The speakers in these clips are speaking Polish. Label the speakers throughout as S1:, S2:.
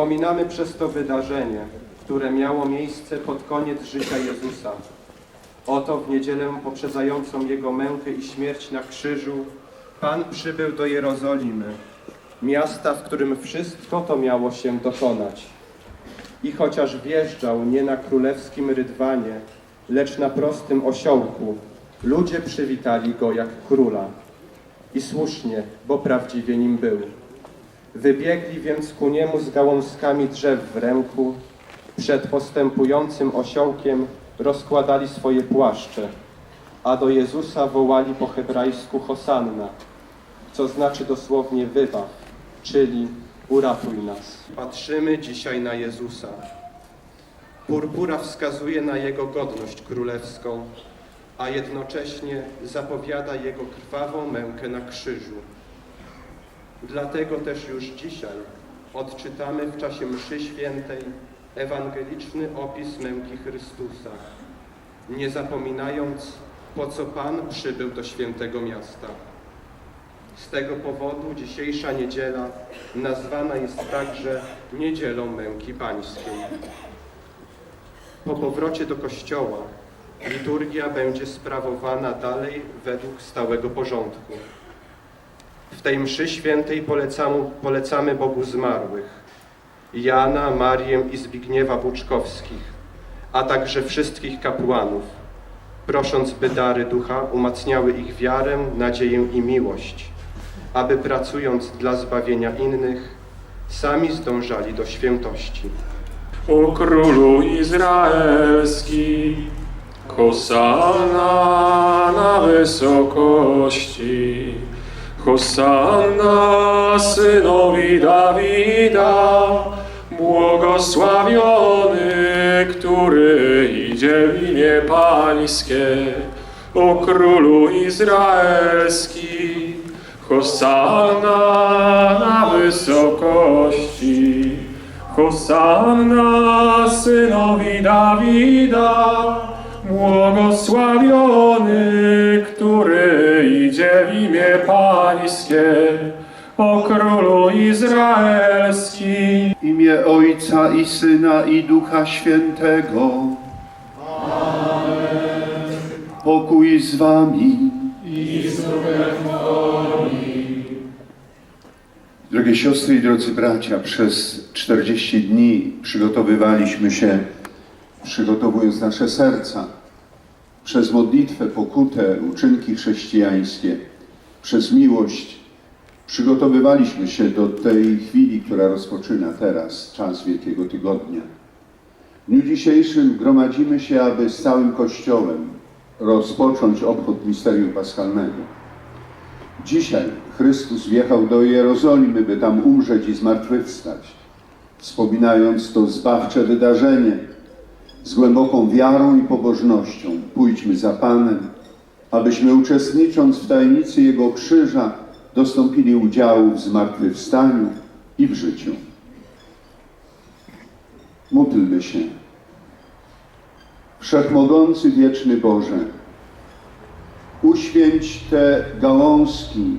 S1: Wspominamy przez to wydarzenie, które miało miejsce pod koniec życia Jezusa. Oto w niedzielę poprzedzającą Jego mękę i śmierć na krzyżu Pan przybył do Jerozolimy, miasta, w którym wszystko to miało się dokonać. I chociaż wjeżdżał nie na królewskim rydwanie, lecz na prostym osiołku, ludzie przywitali go jak króla. I słusznie, bo prawdziwie nim był. Wybiegli więc ku niemu z gałązkami drzew w ręku, przed postępującym osiołkiem rozkładali swoje płaszcze, a do Jezusa wołali po hebrajsku Hosanna, co znaczy dosłownie wybaw, czyli uratuj nas. Patrzymy dzisiaj na Jezusa. Purpura wskazuje na Jego godność królewską, a jednocześnie zapowiada Jego krwawą mękę na krzyżu. Dlatego też już dzisiaj odczytamy w czasie mszy świętej ewangeliczny opis męki Chrystusa, nie zapominając, po co Pan przybył do świętego miasta. Z tego powodu dzisiejsza niedziela nazwana jest także Niedzielą Męki Pańskiej. Po powrocie do kościoła liturgia będzie sprawowana dalej według stałego porządku. W tej mszy świętej polecamy, polecamy Bogu zmarłych, Jana, Marię i Zbigniewa Buczkowskich, a także wszystkich kapłanów, prosząc, by dary ducha umacniały ich wiarę, nadzieję i miłość, aby pracując dla zbawienia innych, sami zdążali do świętości.
S2: O królu izraelski, Hosanna na wysokości, Hosanna synowi Dawida, błogosławiony, który idzie w imię Pańskie, o królu izraelski, Hosanna na wysokości. Hosanna synowi Dawida, błogosławiony, który idzie w imię Pańskie, o królu izraelski.
S3: Imię Ojca i Syna i Ducha Świętego. Pokój z wami. Drogie siostry i drodzy bracia, przez 40 dni przygotowywaliśmy się, przygotowując nasze serca, przez modlitwę, pokutę, uczynki chrześcijańskie, przez miłość, przygotowywaliśmy się do tej chwili, która rozpoczyna teraz, czas Wielkiego Tygodnia. W dniu dzisiejszym gromadzimy się, aby z całym Kościołem rozpocząć obchód misterium paschalnego. Dzisiaj Chrystus wjechał do Jerozolimy, by tam umrzeć i zmartwychwstać. Wspominając to zbawcze wydarzenie, z głęboką wiarą i pobożnością pójdźmy za Panem, abyśmy uczestnicząc w tajemnicy Jego krzyża dostąpili udziału w zmartwychwstaniu i w życiu. Módlmy się. Wszechmogący wieczny Boże, uświęć te gałązki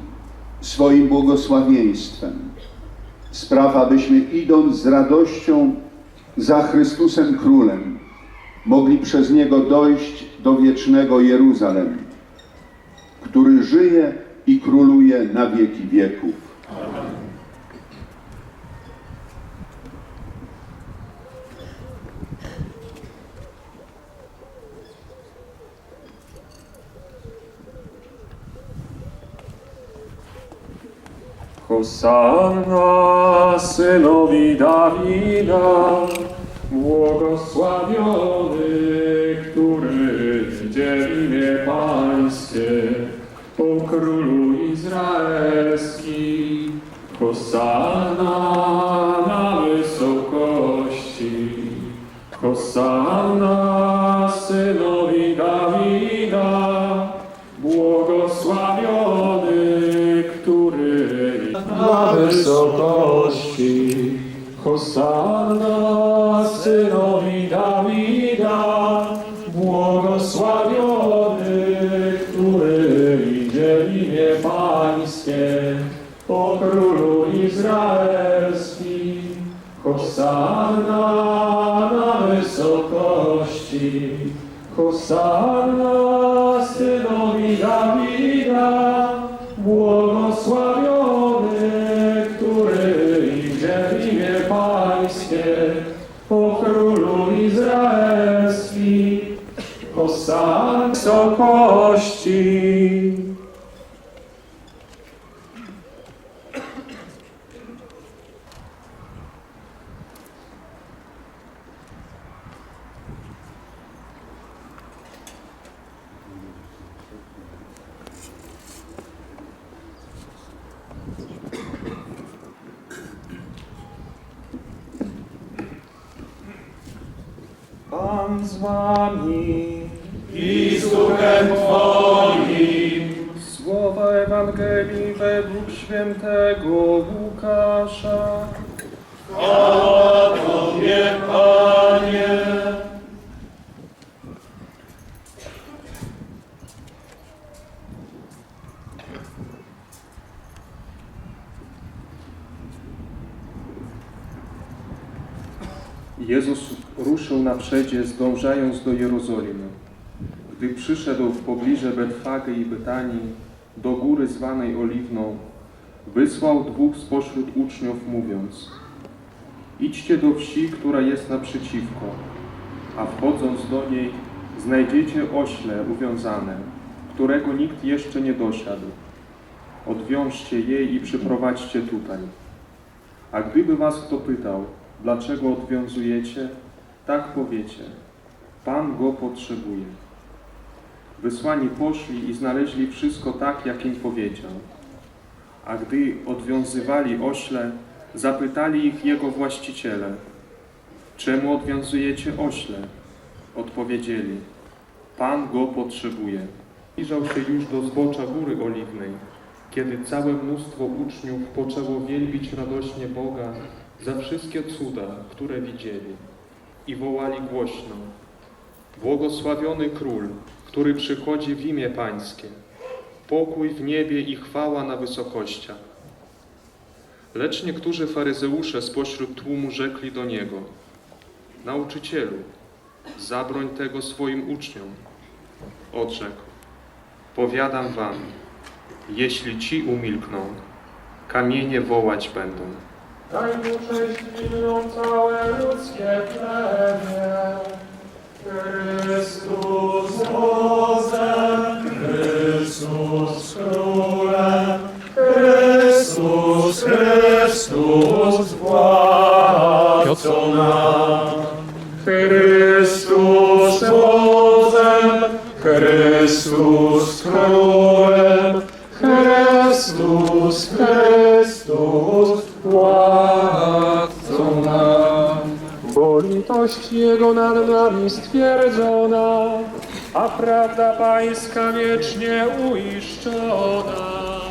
S3: swoim błogosławieństwem. Spraw, abyśmy idąc z radością za Chrystusem Królem, mogli przez Niego dojść do wiecznego Jeruzalem, który żyje i króluje na wieki wieków.
S2: Hosanna synowi Dawida, błogosławiony, który idzie w imię Pańskie, o królu izraelski. Hosanna na wysokości, Hosanna synowi Dawida, błogosławiony, który na wysokości. Hosanna synowi Dawida, błogosławiony, który idzie w imię Pańskie, o królu izraelski. Hosanna Hosanna na wysokości, Hosanna Hosanna wysokości. Pan z wami i duchem Twoim. Słowa Ewangelii według świętego Łukasza. Chwała Tobie, Panie.
S4: Jezus ruszył na przedzie, zdążając do Jerozolimy. Gdy przyszedł w pobliże Betfage i Betanii, do góry zwanej Oliwną, wysłał dwóch spośród uczniów, mówiąc Idźcie do wsi, która jest naprzeciwko, a wchodząc do niej znajdziecie ośle uwiązane, którego nikt jeszcze nie dosiadł. Odwiążcie je i przyprowadźcie tutaj. A gdyby was kto pytał, dlaczego odwiązujecie, tak powiecie, Pan go potrzebuje. Wysłani poszli i znaleźli wszystko tak, jak im powiedział. A gdy odwiązywali ośle, zapytali ich jego właściciele, czemu odwiązujecie ośle? Odpowiedzieli, Pan go potrzebuje. Zbliżał się już do zbocza Góry Oliwnej, kiedy całe mnóstwo uczniów poczęło wielbić radośnie Boga za wszystkie cuda, które widzieli i wołali głośno Błogosławiony Król, który przychodzi w imię Pańskie, pokój w niebie i chwała na wysokościach. Lecz niektórzy faryzeusze spośród tłumu rzekli do Niego Nauczycielu, zabroń tego swoim uczniom. Odrzekł Powiadam wam, jeśli ci umilkną, kamienie wołać będą.
S2: Daj mu cześć całe ludzkie plemię. Chrystus Królem, Chrystus Królem, Bo litość Jego nad nami stwierdzona, a prawda Pańska wiecznie uiszczona.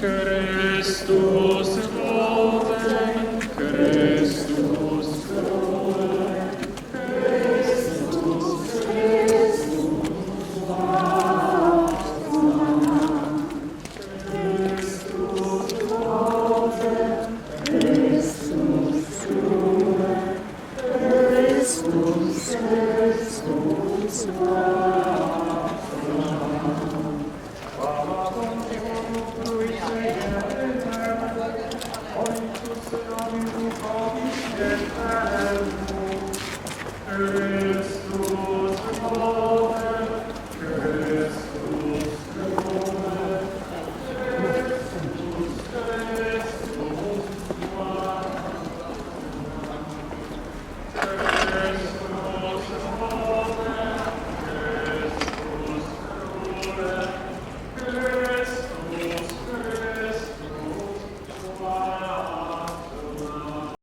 S2: Chrystus Bozem, Chrystus Christus, Christus,